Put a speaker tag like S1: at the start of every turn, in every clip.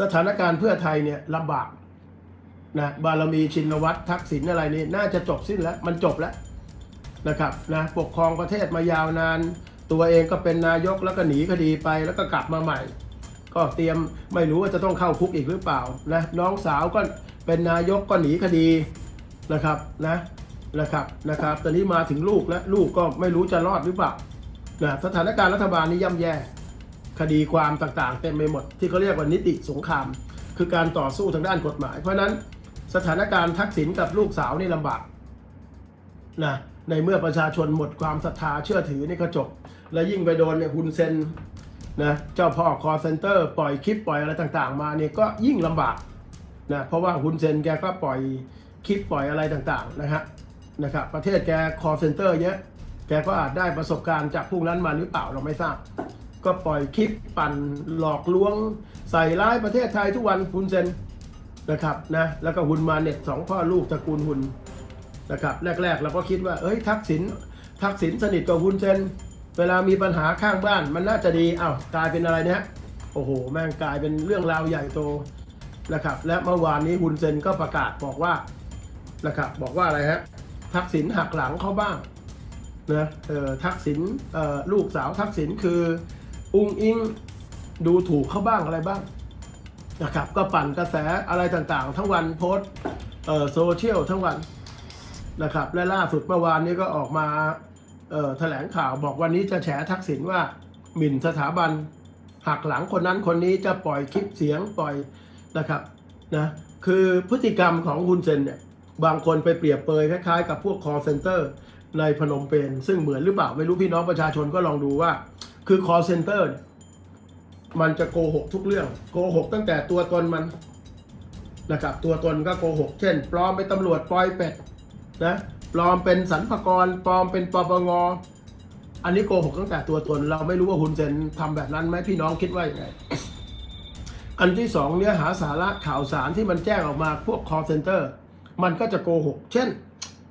S1: สถานการณ์เพื่อไทยเนี่ยลำบากนะบารมีชินวัตรทักษิณอะไรนี่น่าจะจบสิ้นแล้วมันจบแล้วนะครับนะปกครองประเทศมายาวนาน ตัวเองก็เป็นนายกแล้วก็หนีคดีไปแล้วก็กลับมาใหม่ ก็เตรียมไม่รู้ว่าจะต้องเข้าคุกอีกหรือเปล่านะน้องสาวก็เป็นนายกก็หนีคดีนะครับนะนะครับนะครับตอนนี้มาถึงลูกแล้วลูกก็ไม่รู้จะรอดหรือเปล่านะสถานการณ์รัฐบาลนี้ย่ำแย่ คดีความต่างๆ เต็มไปหมดที่เขาเรียกว่านิติสงคราม คือการต่อสู้ทางด้านกฎหมาย เพราะฉะนั้นสถานการณ์ทักษิณกับลูกสาวนี่ลำบากนะในเมื่อประชาชนหมดความศรัทธาเชื่อถือนี่ก็จบ และยิ่งไปโดนเนี่ยฮุนเซนนะเจ้าพ่อคอเซนเตอร์ปล่อยคลิปปล่อยอะไรต่างๆ มาเนี่ยก็ยิ่งลำบากนะเพราะว่าฮุนเซนแกก็ปล่อยคลิปปล่อยอะไรต่างๆนะฮะนะครับประเทศแกคอเซนเตอร์เยอะแกก็อาจได้ประสบการณ์จากพวกนั้นมาหรือเปล่าเราไม่ทราบ ก็ปล่อยคลิปปั่นหลอกลวง ใส่ร้ายประเทศไทยทุกวันฮุนเซนนะครับนะแล้วก็ฮุนมาเน็ตสองพ่อลูกตระกูลฮุนนะครับแรกๆเราก็คิดว่าเอ้ยทักษิณทักษิณสนิทกับฮุนเซนเวลามีปัญหาข้างบ้านมันน่าจะดีอ้าวกลายเป็นอะไรเนี่ยโอ้โหแม่งกลายเป็นเรื่องราวใหญ่โตนะครับและเมื่อวานนี้ฮุนเซนก็ประกาศบอกว่านะครับบอกว่าอะไรฮะทักษิณหักหลังเขาบ้างนะเอ่อทักษิณลูกสาวทักษิณคือ อุ้งอิงดูถูกเขาบ้างอะไรบ้างนะครับ ก็ปั่นกระแสอะไรต่างๆ ทั้งวันโพสเอ่อโซเชียลทั้งวันนะครับ และล่าสุดเมื่อวานนี้ก็ออกมาเอ่อแถลงข่าวบอกวันนี้จะแฉทักษิณว่าหมิ่นสถาบันหักหลังคนนั้นคนนี้จะปล่อยคลิปเสียงปล่อยนะครับนะคือพฤติกรรมของฮุนเซนเนี่ยบางคนไปเปรียบเปรยคล้ายๆกับพวก call center ในพนมเปญซึ่งเหมือนหรือเปล่า ไม่รู้พี่น้องประชาชนก็ลองดูว่า คือ call center เนี่ยมันจะโกหกทุกเรื่อง โกหกตั้งแต่ตัวตนมันนะครับ ตัวตนก็โกหก เช่น ปลอมเป็นตำรวจปลอยเป็ดนะปลอมเป็นสรรพากรปลอมเป็นปปงอันนี้โกหกตั้งแต่ตัวตน เราไม่รู้ว่าฮุนเซนทำแบบนั้นไหมพี่น้องคิดว่าอย่างไรอันที่สองเนื้อหาสาระข่าวสารที่มันแจ้งออกมาพวก call center มันก็จะโกหก เช่น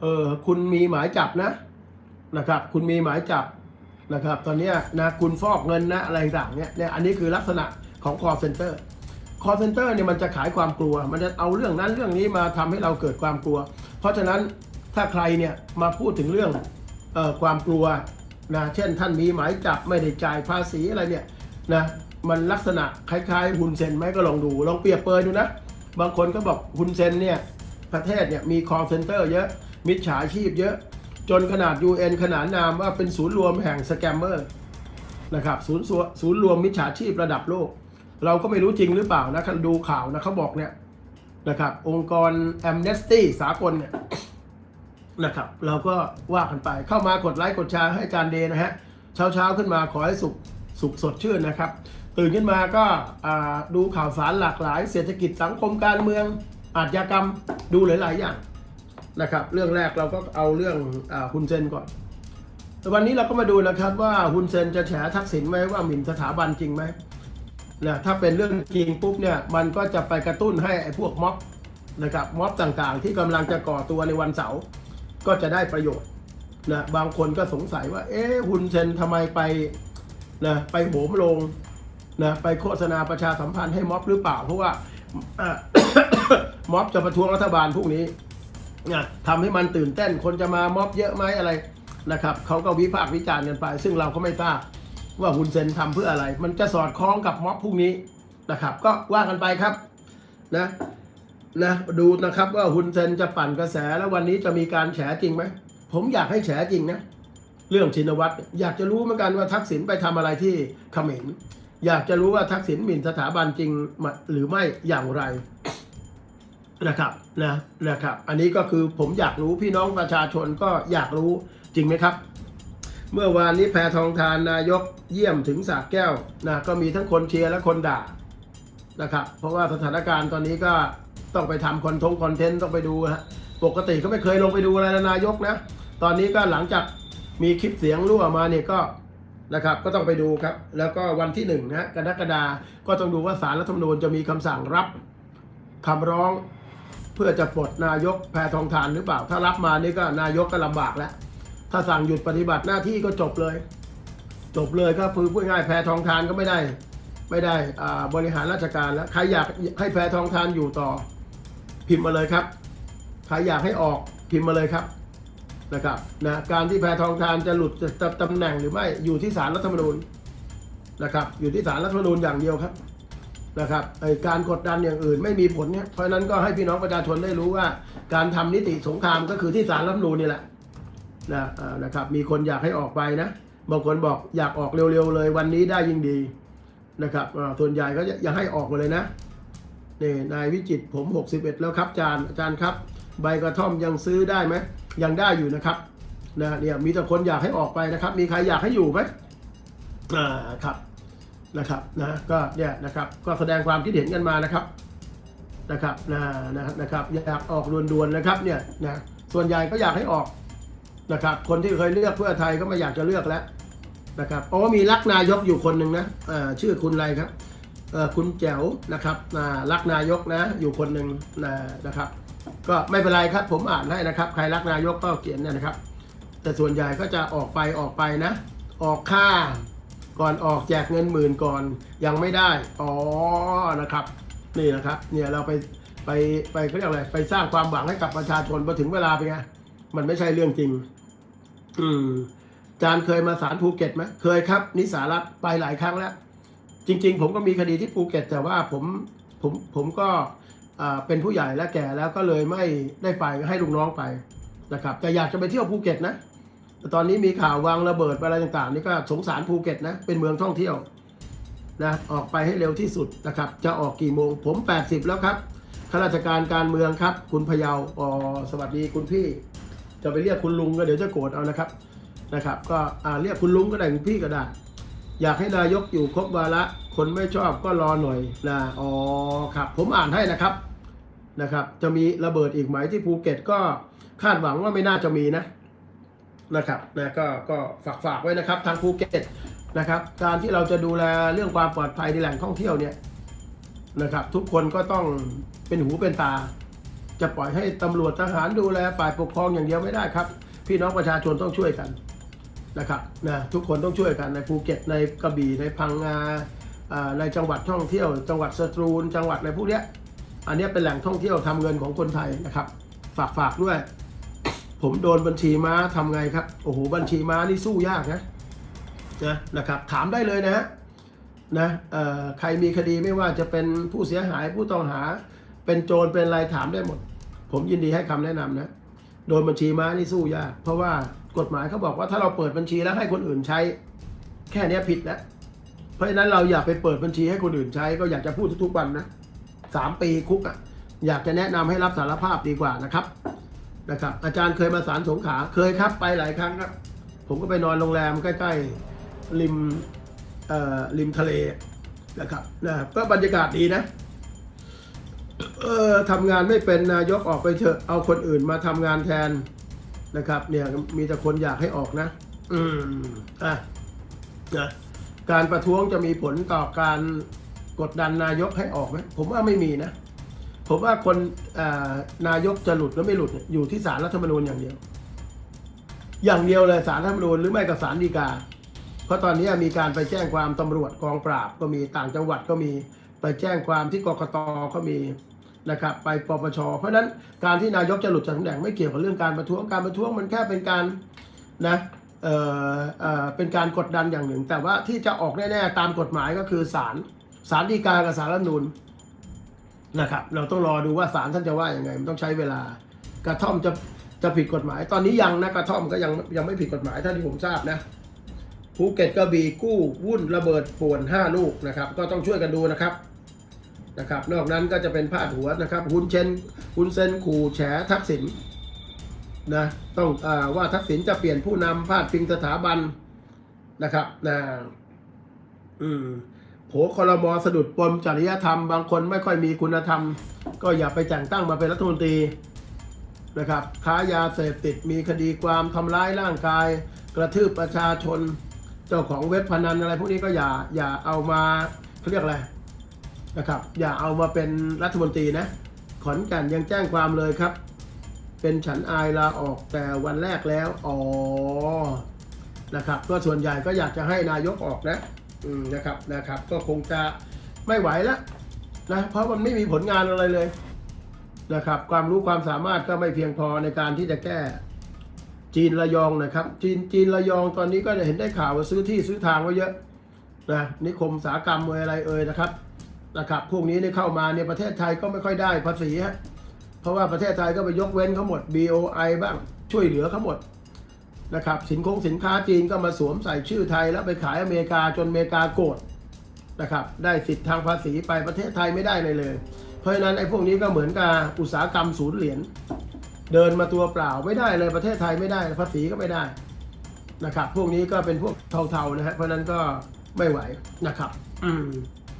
S1: เออคุณมีหมายจับนะนะครับ คุณมีหมายจับ นะครับ ตอนนี้นะคุณฟอกเงินนะอะไรต่างเนี่ยเนี่ยอันนี้คือลักษณะของ call center call center เนี่ยมันจะขายความกลัว มันจะเอาเรื่องนั้นเรื่องนี้มาทำให้เราเกิดความกลัว เพราะฉะนั้นถ้าใครเนี่ยมาพูดถึงเรื่องเอ่อความกลัวนะเช่นท่านมีหมายจับไม่ได้จ่ายภาษีอะไรเนี่ยนะมันลักษณะคล้ายๆฮุนเซนไหมก็ลองดู ลองเปรียบเปรยดูนะ บางคนก็บอกฮุนเซนเนี่ยประเทศเนี่ยมี call center เยอะมิจฉาชีพเยอะ จนขนาด UN ขนานนามว่าเป็นศูนย์รวมแห่งสแกมเมอร์นะครับศูนย์สัวศูนย์รวมมิจฉาชีพระดับโลก เราก็ไม่รู้จริงหรือเปล่านะดูข่าวนะเขาบอกเนี่ยนะครับองค์กร Amnesty สากลเนี่ยนะครับเราก็ว่ากันไปเข้ามากดไลค์กดแชร์ให้อาจารย์เดนะฮะเช้าเช้าขึ้นมาขอให้สุขสุขสดชื่นนะครับ ตื่นขึ้นมาก็ดูข่าวสารหลากหลาย เศรษฐกิจสังคมการเมืองอาชญากรรมดูหลาย ๆ อย่าง นะครับเรื่องแรกเราก็เอาเรื่องอฮุนเซนก่อน วันนี้เราก็มาดูนะครับว่าฮุนเซนจะแฉทักษิณไหมว่าหมิ่นสถาบันจริงไหมนะถ้าเป็นเรื่องจริงปุ๊บเนี่ยมันก็จะไปกระตุ้นให้ไอ้พวกม็อบนะครับม็อบต่างๆ ที่กำลังจะก่อตัวในวันเสาร์ก็จะได้ประโยชน์นะบางคนก็สงสัยว่า เอ๊ะฮุนเซนทำไมไปนะไปโหมลงนะไปโฆษณาประชาสัมพันธ์ให้ม็อบหรือเปล่า เพราะว่าม็อบจะประท้วงรัฐบาลพวกนี้ นะทำให้มันตื่นเต้นคนจะมาม็อบเยอะไหมอะไรนะครับเขาก็วิพากษ์วิจารณ์กันไป ซึ่งเราก็ไม่ทราบว่าฮุนเซนทำเพื่ออะไร มันจะสอดคล้องกับม็อบพวกนี้นะครับ ก็ว่ากันไปครับนะนะดูนะครับว่าฮุนเซนจะปั่นกระแสแล้ววันนี้จะมีการแฉจริงไหมผมอยากให้แฉจริงนะเรื่องชินวัตรอยากจะรู้เหมือนกันว่าทักษิณไปทำอะไรที่เขมรอยากจะรู้ว่าทักษิณหมิ่นสถาบันจริงหรือไม่อย่างไร นะครับนะนะครับ อันนี้ก็คือผมอยากรู้พี่น้องประชาชนก็อยากรู้จริงไหมครับ เมื่อวานนี้แพทองทานนายกเยี่ยมถึงสากแก้วนะก็มีทั้งคนเชียร์และคนด่านะครับ เพราะว่าสถานการณ์ตอนนี้ก็ต้องไปทำคอนทงคอนเทนต์ต้องไปดูฮะปกติก็ไม่เคยลงไปดูอะไรนายกนะ ตอนนี้ก็หลังจากมีคลิปเสียงรั่วมาเนี่ยก็นะครับก็ต้องไปดูครับ แล้วก็วันที่หนึ่งนะกรกฎาก็ต้องดูว่าสารรัฐธรรมนูญจะมีคำสั่งรับคำร้อง เพื่อจะปลดนายกแพทองทานหรือเปล่า ถ้ารับมานี่ก็นายกก็ลำบากแล้ว ถ้าสั่งหยุดปฏิบัติหน้าที่ก็จบเลย จบเลยก็คือพูดง่ายแพทองทานก็ไม่ได้ ไม่ได้อ่าบริหารราชการแล้ว ใครอยากให้แพทองทานอยู่ต่อ พิมพ์มาเลยครับ ใครอยากให้ออกพิมพ์มาเลยครับนะครับนะการที่แพทองทานจะหลุดจากตำแหน่งหรือไม่อยู่ที่ศาลรัฐธรรมนูญนะครับ อยู่ที่ศาลรัฐธรรมนูญอย่างเดียวครับ นะครับการกดดันอย่างอื่นไม่มีผลเนี่ยเพราะนั้นก็ให้พี่น้องประชาชนได้รู้ว่า การทำนิติสงครามก็คือที่ศาลรัฐธรรมนูนี่แหละนะนะครับมีคนอยากให้ออกไปนะบางคนบอกอยากออกเร็วๆเลยวันนี้ได้ยิ่งดีนะครับส่วนใหญ่ก็อยากให้ออกมาเลยนะนี่นายวิจิตผม 61 แล้วครับอาจารย์อาจารย์ครับ ใบกระท่อมยังซื้อได้ไหมยังได้อยู่นะครับนะเนี่ยมีแต่คนอยากให้ออกไปนะครับ มีใครอยากให้อยู่ไหมอ่าครับ นะครับนะก็เนี่ยนะครับก็แสดงความคิดเห็นกันมานะครับนะครับนะนะนะครับอยากออกด่วนๆนะครับเนี่ยนะส่วนใหญ่ก็อยากให้ออกนะครับ คนที่เคยเลือกเพื่อไทยก็ไม่อยากจะเลือกแล้วนะครับเพราะว่ามีรักนายกอยู่คนหนึ่งนะเอ่อชื่อคุณอะไรครับเอ่อคุณแจ๋วนะครับนะรักนายกนะอยู่คนหนึ่งนะนะครับ ก็ไม่เป็นไรครับผมอ่านให้นะครับ ใครรักนายกก็เขียนนะครับ แต่ส่วนใหญ่ก็จะออกไปออกไปนะ ออกค่า ก่อนออกแจกเงินหมื่นก่อนยังไม่ได้ อ๋อนะครับ นี่นะครับ เนี่ยเราไปไปไปเขาเรียกอะไรไปสร้างความหวังให้กับประชาชนพอถึงเวลาเป็นไงมันไม่ใช่เรื่องจริง อืมจารย์เคยมาศาลภูเก็ตไหมเคยครับ นิสารัตไปหลายครั้งแล้ว จริง ๆ ผมก็มีคดีที่ภูเก็ต แต่ว่าผมผมผมก็เป็นผู้ใหญ่และแก่แล้วก็เลยไม่ได้ไปให้ลูกน้องไปนะครับ แต่อยากจะไปเที่ยวภูเก็ตนะ ตอนนี้มีข่าววางระเบิดอะไรต่างๆ นี่ก็สงสารภูเก็ตนะเป็นเมืองท่องเที่ยวนะออกไปให้เร็วที่สุดนะครับ จะออกกี่โมงผม 80 แล้วครับข้าราชการการเมืองครับ คุณพยาอ๋อสวัสดีคุณพี่ จะไปเรียกคุณลุงก็เดี๋ยวจะโกรธเอานะครับนะครับ ก็อ่าเรียกคุณลุงก็ได้คุณพี่ก็ได้ อยากให้นายกอยู่ครบวาระคนไม่ชอบก็รอหน่อยนะอ๋อครับ ผมอ่านให้นะครับนะครับ จะมีระเบิดอีกไหมที่ภูเก็ตก็คาดหวังว่าไม่น่าจะมีนะ นะครับนะก็ก็ฝากฝากไว้นะครับทางภูเก็ตนะครับ การที่เราจะดูแลเรื่องความปลอดภัยในแหล่งท่องเที่ยวเนี่ยนะครับทุกคนก็ต้องเป็นหูเป็นตา จะปล่อยให้ตำรวจทหารดูแลฝ่ายปกครองอย่างเดียวไม่ได้ครับ พี่น้องประชาชนต้องช่วยกันนะครับนะทุกคนต้องช่วยกันในภูเก็ตในกระบี่ในพังงาในจังหวัดท่องเที่ยว จังหวัดสตูลจังหวัดอะไรพวกเนี้ยอันนี้เป็นแหล่งท่องเที่ยวทำเงินของคนไทยนะครับ ฝากฝากด้วย ผมโดนบัญชีม้าทำไงครับ โอ้โห บัญชีม้านี่สู้ยากนะนะนะครับ ถามได้เลยนะฮะนะใครมีคดีไม่ว่าจะเป็นผู้เสียหายผู้ต้องหา เป็นโจรเป็นอะไรถามได้หมด ผมยินดีให้คำแนะนำนะ โดนบัญชีม้านี่สู้ยาก เพราะว่ากฎหมายเขาบอกว่าถ้าเราเปิดบัญชีแล้วให้คนอื่นใช้ แค่เนี้ผิดแล้ว เพราะฉะนั้นเราอย่าไปเปิดบัญชีให้คนอื่นใช้ ก็อยากจะพูดทุกๆวันนะสามปีคุกอะอยากจะแนะนำให้รับสารภาพดีกว่านะครับ นะครับ อาจารย์เคยมาสารสงขาเคยครับไปหลายครั้งครับ ผมก็ไปนอนโรงแรมใกล้ๆริมเอ่อริมทะเลนะครับนะก็บรรยากาศดีนะเออทำงานไม่เป็นนายกออกไปเถอะเอาคนอื่นมาทำงานแทนนะครับ เนี่ยมีแต่คนอยากให้ออกนะ อืมอะนะการประท้วงจะมีผลต่อการกดดันนายกให้ออกไหมผมว่าไม่มีนะ ผมว่าคนนายกจะหลุดหรือไม่หลุดอยู่ที่ศาลรัฐธรรมนูญอย่างเดียว อย่างเดียวเลยศาลรัฐธรรมนูญหรือไม่ก็ศาลฎีกา เพราะตอนนี้มีการไปแจ้งความตำรวจกองปราบก็มีต่างจังหวัดก็มีไปแจ้งความที่กกตก็มีนะครับไปปปช เพราะฉะนั้นการที่นายกจะหลุดจากตำแหน่งไม่เกี่ยวกับเรื่องการประท้วงการประท้วงมันแค่เป็นการนะเออเออเป็นการกดดันอย่างหนึ่ง แต่ว่าที่จะออกแน่ๆตามกฎหมายก็คือศาลศาลฎีกากับศาลรัฐธรรมนูญ นะครับ เราต้องรอดูว่าศาลท่านจะว่าอย่างไง มันต้องใช้เวลากระท่อมจะจะผิดกฎหมาย ตอนนี้ยังนะกระท่อมก็ยังยังไม่ผิดกฎหมายเท่าที่ผมทราบนะภูเก็ตกระบี่กู้วุ่นระเบิดป่วนห้าลูกนะครับ ก็ต้องช่วยกันดูนะครับนะครับ นอกนั้นก็จะเป็นพาดหัวนะครับหุนเชนหุนเซนขู่แฉทักษิณนะต้องอว่าทักษิณจะเปลี่ยนผู้นำพาดพิงสถาบันนะครับนะอืม โผคอรมอสะดุดปมจริยธรรม บางคนไม่ค่อยมีคุณธรรม ก็อย่าไปแต่งตั้งมาเป็นรัฐมนตรีนะครับค้ายาเสพติดมีคดีความทำร้ายร่างกาย กระทืบประชาชน เจ้าของเว็บพนันอะไรพวกนี้ก็อย่าอย่าเอามาเขาเรียกอะไรนะครับ อย่าเอามาเป็นรัฐมนตรีนะ ขอนแก่นยังแจ้งความเลยครับ เป็นฉันอายลาออกแต่วันแรกแล้วอ๋อนะครับก็ส่วนใหญ่ก็อยากจะให้นายกออกนะ นะครับนะครับ ก็คงจะไม่ไหวแล้วนะเพราะมันไม่มีผลงานอะไรเลยนะครับ ความรู้ความสามารถก็ไม่เพียงพอในการที่จะแก้จีนระยองนะครับ จีนจีนระยองตอนนี้ก็เห็นได้ข่าวว่าซื้อที่ซื้อทางไว้เยอะนะนิคมสาหกรรมเอ่ยอะไรเอ่ยนะครับนะครับ พวกนี้เนี่ยเข้ามาเนี่ยประเทศไทยก็ไม่ค่อยได้ภาษีฮะเพราะว่าประเทศไทยก็ไปยกเว้นเขาหมด BOI บ้างช่วยเหลือเขาหมด นะครับสินคงสินค้าจีนก็มาสวมใส่ชื่อไทยแล้วไปขายอเมริกาจนอเมริกาโกรธนะครับได้สิทธิ์ทางภาษีไปประเทศไทยไม่ได้เลยเลย เพราะฉะนั้นไอ้พวกนี้ก็เหมือนกับอุตสาหกรรมศูนย์เหรียญเดินมาตัวเปล่าไม่ได้เลยประเทศไทยไม่ได้ภาษีก็ไม่ได้นะครับพวกนี้ก็เป็นพวกเทาๆนะฮะเพราะนั้นก็ไม่ไหวนะครับ อืม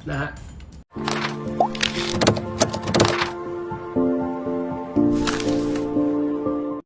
S1: นะฮะ